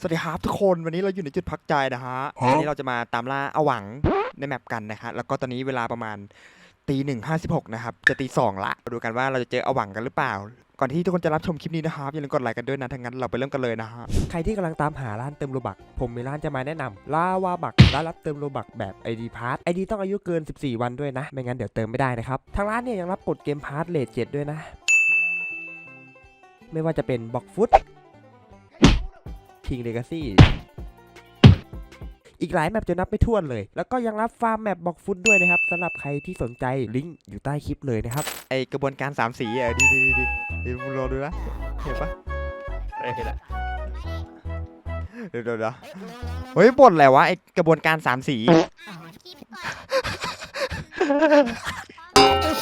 สวัสดีครับทุกคนวันนี้เราอยู่ในจุดพักใจนะฮะวันนี้เราจะมาตามล่าอาหวังในแมปกันนะฮะแล้วก็ตอนนี้เวลาประมาณตีหนึ่งห้าสิบหกนะครับจะตีสองละมาดูกันว่าเราจะเจออาหวังกันหรือเปล่า ก่อนที่ทุกคนจะรับชมคลิปนี้นะครับอย่าลืมกดไลค์กันด้วยนะทั้างนั้นเราไปเริ่มกันเลยนะฮะใครที่กำลังตามหาร้านเติมโลบัก ผมมีร้านจะมาแนะนำลาวาบักร้านรับเติมโลบักแบบ ID p a s s ID ต้องอายุเกิน 14 วันด้วยนะ ไม่งั้นเดี๋ยวเติมไม่ได้นะครับทางร้านเนี่ยยังรับกดเกมพาร์ทเลทเจ็ดด้วยนะ ไม่ว่าจะเป็นบ็อกฟุต คิงเลกาซี่อีกหลายแมปจะนับไม่ถ้วนเลย แล้วก็ยังรับฟาร์มแมปบอกฟุตด้วยนะครับสำหรับใครที่สนใจลิงก์อยู่ใต้คลิปเลยนะครับ ไอกระบวนการสามสีอะดีดีดีดีดีมึงรอดูนะเห็นปะเอ้ยเห็นละเดี๋ยวเดี๋ยวเดี๋ยวเฮ้ยบ่นอะไรวะไอกระบวนการสามสีโอ้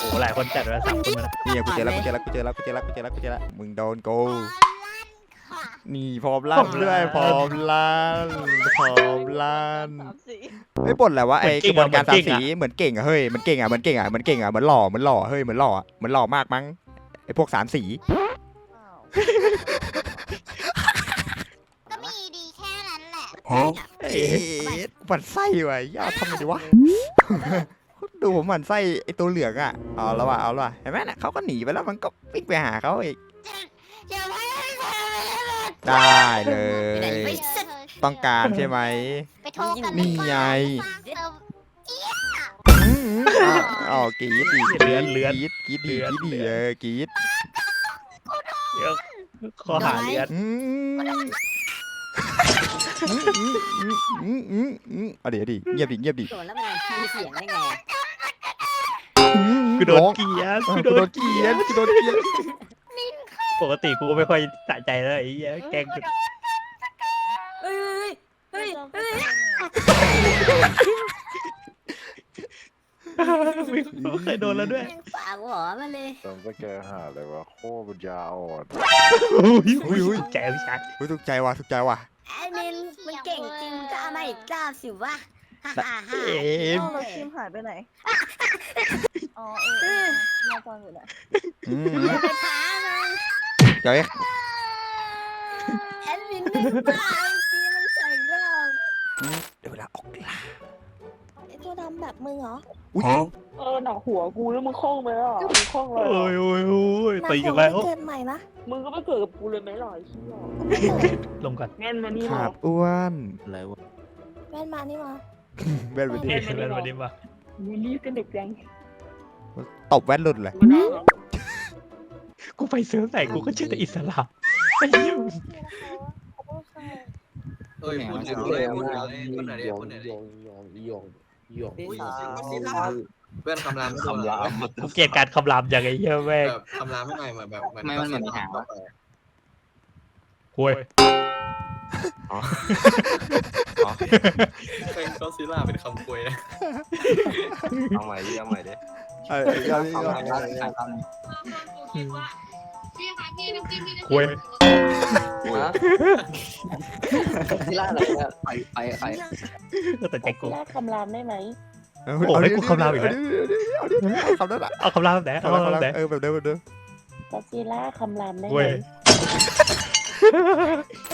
โหหลายคนจัดมาสามคนมาแล้วนี่กูเจอแล้วกูเจอแล้วกูเจอแล้วกูเจอแล้วกูเจอแล้วกูเจอแล้วมึงโดนกู นี่พร้อมลั่นด้วยพร้อมลั่นพร้อมลั่นสามสี่ไม่บ่นแหละว่าไอกระบวนการสามสีเหมือนเก่งอะเฮ้ยมันเก่งอะมันเก่งอะมันเก่งอะเหมือนหล่อเหมือนหล่อเฮ้ยเหมือนหล่ออะเหมือนหล่อมากมั้งไอพวกสามสี อ้าวก็มีดีแค่นั้นแหละเอ๊ะหมันไส้ว่ะย่าทำไงดีวะ ดูผมหมันไส้ไอตัวเหลืองอะเอาแล้วว่ะ เอาแล้วว่ะ เห็นไหมน่ะเขาก็หนีไปแล้วมันก็วิ่งไปหาเขาอีกอย่าไปให้แม่ ได้เลยไปสุดต้องการใช่ไหม ไปโทรกันนี่ไงอืมอะอ๋อกรีดดีกรีดกรีดกรีดดีกรีดดีเออกรีดเดี๋ยวข้อหาเลือดอืมอืมอืมอืมอืมอืมเอาดี๋ยวดิเงียบดิเงียบดิโดนแล้วมันมีเสียงได้ไงอะอืมกูโดนร้องเกลียดเออกูกูโดโดนนเกลียดกูโดนเกลียด ปกติกูก็ไม่ค่อยสะใจแล้วไอ้เหี้ยแกล้งกูเฮ้ยเฮ้ยเฮ้ยเฮ้ยไม่เคยโดนแล้วด้วยยังปากหวอมาเลยจำสแกนหาเลยวะโคตรปัญญาอ่อนอุ้ยอุ้ยใจพี่ชัดเฮ้ยถูกใจว่ะถูกใจว่ะแอดมินมันเก่งจริงกล้ามาอีกกล้าสิวะฮ่าฮ่าฮ่าเอ็มเอ้าแล้วคิมหายไปไหน อ๋อเออเออแม่ตอนอยู่ไหนอืมอย่าไปท้ามัน เดี๋ยวแอดมินไม่บ้าจริงมันใส่กล้ามเดี๋ยวเวลาออกล่าไอตัวดำแบบมึงเหรออุ้ยเออหนักหัวกูแล้วมึงคล้องไปแล้วเหรอมึงคล้องเลยเหรโอ้อยโอ้ยโอ้ยหนักตีหักัวนแล้ว ไม่เกิดใหม่นะมึงก็ไม่เกิดกับกูเลยไหมหรอไอ้เหี้ยก็ไม่เกิดลงก่อนแม่นมานี่ขามา ดอ้วนอะไรวะแม่นมานี่มาแว่นไปดิเอ็มเป็นวันนี้มามึงรีบกันเด็กยังตบแว่นหลุดเลย มานั่ง กูไปเซิร์ฟไหนกูก็เชื่อแต่อิสระไอ้เหี้ยเอ้ยพูดถึงเลยพูดถึงเลยพูดหน่อยดิยองพูดหน่อยดิยองยองยองยองอุ้ยเพื่อนคำรามไม่โดนเหรอกูเกลียดการคำรามอย่างไอ้เหี้ยแม่งแบบคำรามไม่ใหม่เหมือนแบบเหมือนไม่มันเหมือนหางวะโว้ยเป็นก็ซิล่าเป็นคำคุยนะเอาใหม่ดิเอาใหม่ดิเออเอาดิ เอาดิโว้ยที่ล่าอะไรเนี่ยไปไปไปแต่ใจกูแรกคำรามได้ไหมเอาโอ้ยกูคำรามอีกแล้ว เอาดิเอาดิเอาดิเอาคำนั้นอะเอาคำรามแบบไหนเอาเอาคำรามคำแบบไหนนั้นเออแบบเดิมแบบเดิมก็ซีล่าคำรามได้ไหมเว้ย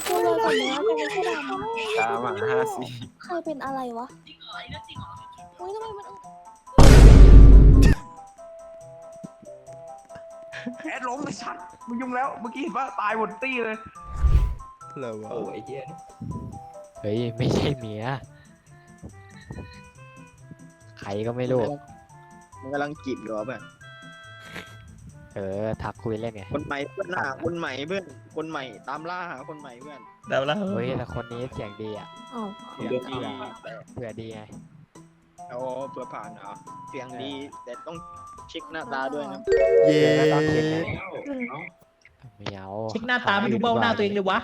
กูเลยก่อนนะกูไม่ใช่ดำตามมาห้าสี่ใครเป็นอะไรวะอุ้ยทำไมมัน แอดล้มไอ้ชัดมึงยุ่งแล้ว เมื่อกี้เห็นว่าตายหมดตี้เลย เลยวะโอ้ยเฮียเฮ้ย ไม่ใช่เมียใครก็ไม่รู้ มันกำลังจีบอยู่แบบเออ ทักคุยเล่นไง คนใหม่เพื่อนหาคนใหม่เพื่อนคนใหม่ตามล่าหาคนใหม่เพื่อนแต่แล้วเฮ้ยแต่คนนี้เสียงดีอะอ๋อเสียงเผื่อเผื่อดีไง เอาเพื่อผ่านเหรอเสียงดี แต่ต้องเช็คหน้าตาด้วยนะเย้แล้วต้องเช็คไงไม่เอาเช็คหน้าตาไม่ดูเบ้าหน้าตัวเองเลยวะ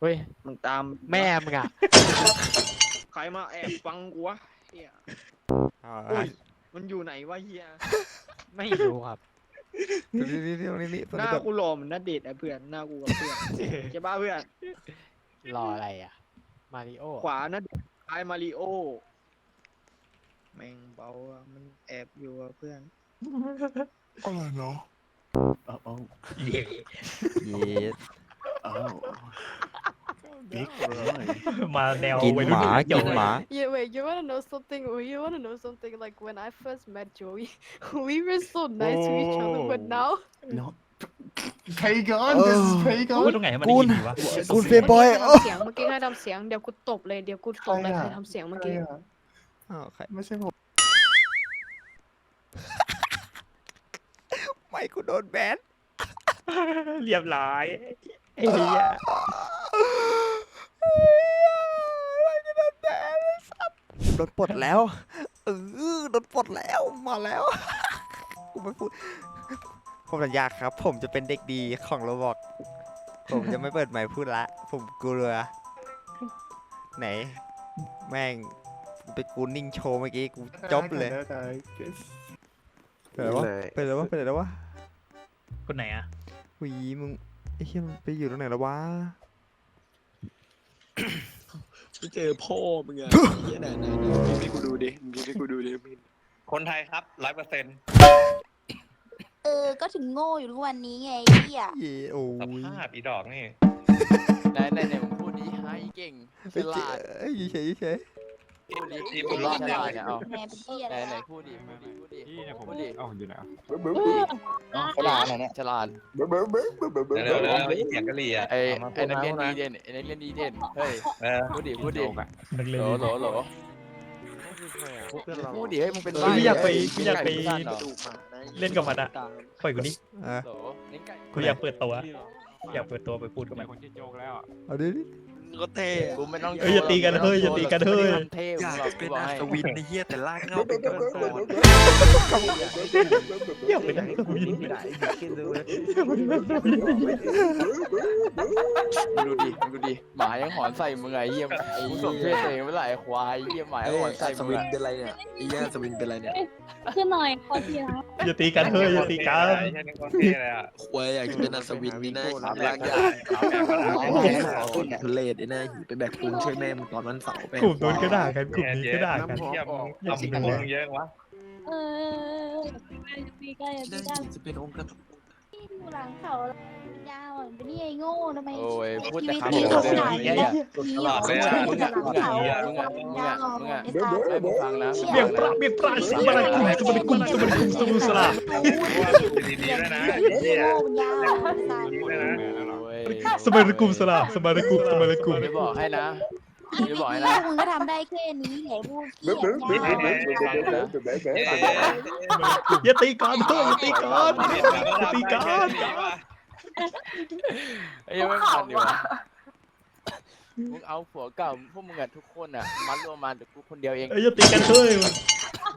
เฮ้ยมึงตามแม่มึงอะใครมาแอบฟังกูวะเฮียเอาเฮ้ยมันอยู่ไหนวะเฮียไม่รู้ครับนี่นี่นี่นี่นี่หน้ากูหล่อเหมือนนัดเดทอะเพื่อนหน้ากูกับเพื่อนใช่ป่ะเพื่อนรออะไรอะมาริโอขวานัดคล้ายมาริโอ แม่งเบาอะมันแอบอยู่อะเพื่อนอะไรเนาะเย้เย้มาแนวกินวัยหรุ่นมาเกี่ยวกินหมา Yeah, wait, you wanna know something? Oh, You wanna know something? Like when I first met Joey, we were so nice to each other, but now เพย์ก่อน this is เพย์ก่อพูดนตรงไหนให้มันได้ยินดีวะกู เฟรมบอยใครโอ้ทำเสียงเมื่อกี้ใครทำเสียงเดี๋ยวกูตบเลยเดี๋ยวกูตบเลยใครใครอะทำเสียงเมื่อกี้อ้าวใครไม่ใช่ผม ไม่กูโดนแบนเรียบร้อยไอ้เหี้ยโดนปลดแล้วเออโดนปลดแล้วมาแล้วกูไม่พูดผมสัญญาครับ ผมจะเป็นเด็กดีของโรบอก ผมจะไม่เปิดไมค์พูดละ ผมกลัวไหน แม่ง ไปกูนิ่งโชว์เมื่อกี้กูจบเลยไปไหนวะไปไหนวะไปไหนแล้ววะคนไหนอะหวีมึงไอ้เหี้ยมันไปอยู่ตรงไหนแล้ววะไม่เจอพ่อมึงอะเหี้ยไหนไหนไหนพี่กูดูดิพี่พี่กูดูดิคนไทยครับร้อยเปอร์เซ็นต์เออ ก็ถึงโง่อยู่ทุกวันนี้ไงพี่อะเย่โอ้สยภาพอีดอกนี่ ไหนไหนไหนมึงพูดดีให้เก่งฉไปเจลาด เอ้ยเฉยเฉย พูดดีที่พูดผมดีรอดฉลาดเนี่ยเอาแม่เป็นเหี้ยไหอะนไรไหนอะพูดดีพูดดีพูดดีพี่เนี่ยผมพูดดีเอ้าอยู่ไหนอะฉลาดเนี่ยฉลาดเร็วๆเร็วๆเสียงกะหรี่อะไอ้ามาไอ้นักเรียนพูดีดะเด่นไอ้นักเรียนดีเด่นเฮ้ยเออพูดดีพูดดีนักเรียนโหลดีโหลโหลพูดดีให้มึงเป็นเฮ้ยอยากไปอยากไปไก่เหรอเล่นกับมันอะปล่อยกูนี่อะโหลเล่นไก่กูอยากเปิดตัว อยากเปิดตัวไปพูดกับมันเอาดิดิ ก็เท่กูไม่ต้องเอ้ยอย่าตีกันเฮ้ยอย่าตีกันเฮ้ยไม่ได้ทำเท่มึงหรอกกูบอกให้วินไอ้เหี้ยแต่ลากเงาเป็นก้อนอยากเป็นนักวินมึงดูดิมึงดูดิหมายังหอนใส่มึงไงเยี่ยมไอ้สมเพศตัวเองเมื่อไหร่ควายเยี่ยมหมายังหอนใส่สมึงวินอะเป็นไรเนี่ยไอ้เหี้ยสวินเป็นไรเนี่ยขึ้นหน่อยขอทีละอย่าตีกันเฮ้ยอย่าตีกันใช่ในคนเท่เลยอะควายอยากจะเป็นอัศวินนี่นะสามแบลาบกก็ยาได้สามแบบก็ได้ทุเรศไอ้หน้าหีไปแบกปูนช่วยแม่มึงตอนวันเสาร์ไปกลุ่มนู้นก็ด่ากันกลุ่มนี้ก็ด่ากันเทียบทำโกงเยอะวะเออปีใกล้ปีใกล้จะเป็นองค์กรอยู่หลังเขายาวอะเป็นนี่ไอ้โง่ทำไมโอ้ยพูดชีแต่วิตคำนี้เดียวเขาเลยขนาดไอ้นี้เหี้ยมึงอะมึงอะมึงมึงอะอะมึงอะมึงมึงอะอะให้มึงฟังนะเบียงปลาเบียงปลาสมบัติกุมสมบัติกุมสมบัติกุมสมบัติสละว่าดีๆด้วยนะเหี้เฮียยโง่มันยาวอะดีด้วยนะโอ้ย สมบัติกุมสละสมบัติกุมสมบัติกุม จะบอกให้นะจะบอกให้เหี้นะยมึงก็ทำได้แค่นี้แหละพวกเหี้ยยาวฟังนะอย่าตีกันเฮ้ยอย่าตีกันอย่าตีกันไอ้ยังไม่ฟังดีวะมึงเอาผัวเก่าพวกมึงอะทุกคนอะมัดรวมมาเดี๋ยวกูคนเดียวเอง เอ้ยอย่าตีกันเฮ้ย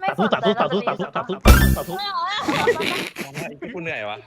ไม่สาธุสาธุสาธุสาธุสาธุสาธุกูเหนื่อยวะ